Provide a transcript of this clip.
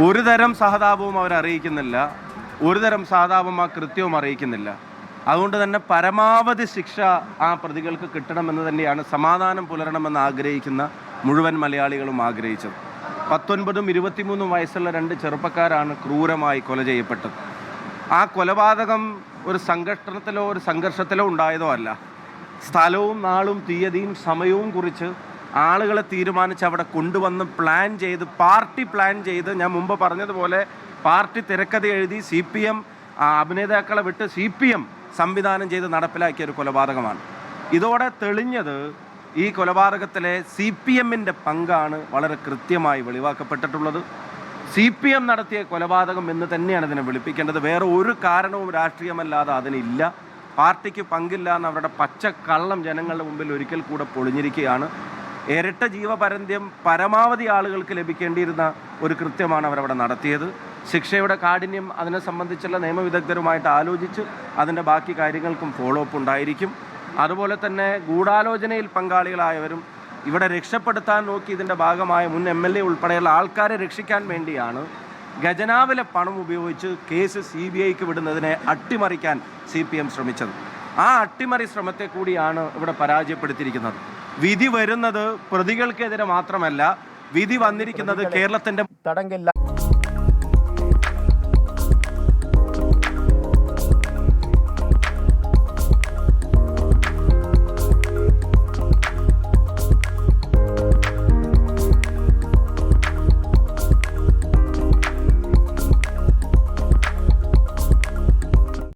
ഒരു തരം സഹതാപവും അവർ അറിയിക്കുന്നില്ല ഒരു തരം സഹതാപം ആ കൃത്യവും അറിയിക്കുന്നില്ല. അതുകൊണ്ട് തന്നെ പരമാവധി ശിക്ഷ ആ പ്രതികൾക്ക് കിട്ടണമെന്ന് തന്നെയാണ് സമാധാനം പുലരണമെന്ന് ആഗ്രഹിക്കുന്ന മുഴുവൻ മലയാളികളും ആഗ്രഹിച്ചത്. പത്തൊൻപതും ഇരുപത്തിമൂന്നും വയസ്സുള്ള രണ്ട് ചെറുപ്പക്കാരാണ് ക്രൂരമായി കൊല ചെയ്യപ്പെട്ടത്. ആ കൊലപാതകം ഒരു സംഘട്ടനത്തിലോ ഒരു സംഘർഷത്തിലോ ഉണ്ടായതോ അല്ല. സ്ഥലവും നാളും തീയതിയും സമയവും കുറിച്ച് ആളുകളെ തീരുമാനിച്ച് അവിടെ കൊണ്ടുവന്ന് പ്ലാൻ ചെയ്ത് പാർട്ടി പ്ലാൻ ചെയ്ത് ഞാൻ മുമ്പ് പറഞ്ഞതുപോലെ പാർട്ടി തിരക്കഥ എഴുതി സി പി എം അഭിനേതാക്കളെ വിട്ട് സി പി എം സംവിധാനം ചെയ്ത് നടപ്പിലാക്കിയ ഒരു കൊലപാതകമാണ്. ഇതോടെ തെളിഞ്ഞത് ഈ കൊലപാതകത്തിലെ സി പി എമ്മിന്റെ പങ്കാണ് വളരെ കൃത്യമായി വെളിവാക്കപ്പെട്ടിട്ടുള്ളത്. സി പി എം നടത്തിയ കൊലപാതകം എന്ന് തന്നെയാണ് ഇതിനെ വിളിപ്പിക്കേണ്ടത്. വേറെ ഒരു കാരണവും രാഷ്ട്രീയമല്ലാതെ അതിനില്ല. പാർട്ടിക്ക് പങ്കില്ല എന്ന് അവരുടെ പച്ചക്കള്ളം ജനങ്ങളുടെ മുമ്പിൽ ഒരിക്കൽ കൂടെ പൊളിഞ്ഞിരിക്കുകയാണ്. ഇരട്ട ജീവപരന്ത്യം പരമാവധി ആളുകൾക്ക് ലഭിക്കേണ്ടിയിരുന്ന ഒരു കൃത്യമാണ് അവരവിടെ നടത്തിയത്. ശിക്ഷയുടെ കാഠിന്യം അതിനെ സംബന്ധിച്ചുള്ള നിയമവിദഗ്ധരുമായിട്ട് ആലോചിച്ച് അതിന്റെ ബാക്കി കാര്യങ്ങൾക്കും ഫോളോ അപ്പ് ഉണ്ടായിരിക്കും. അതുപോലെ തന്നെ ഗൂഢാലോചനയിൽ പങ്കാളികളായവരും ഇവിടെ രക്ഷപ്പെടുത്താൻ നോക്കി ഇതിന്റെ ഭാഗമായ മുൻ എം എൽ എ ഉൾപ്പെടെയുള്ള ആൾക്കാരെ രക്ഷിക്കാൻ വേണ്ടിയാണ് ഖജനാവിലെ പണം ഉപയോഗിച്ച് കേസ് സി ബി ഐക്ക് വിടുന്നതിനെ അട്ടിമറിക്കാൻ സി പി എം ശ്രമിച്ചത്. ആ അട്ടിമറി ശ്രമത്തെ കൂടിയാണ് ഇവിടെ പരാജയപ്പെടുത്തിയിരിക്കുന്നത്. വിധി വരുന്നത് പ്രതികൾക്കെതിരെ മാത്രമല്ല വിധി വന്നിരിക്കുന്നത് കേരളത്തിന്റെ തടങ്കലില്ല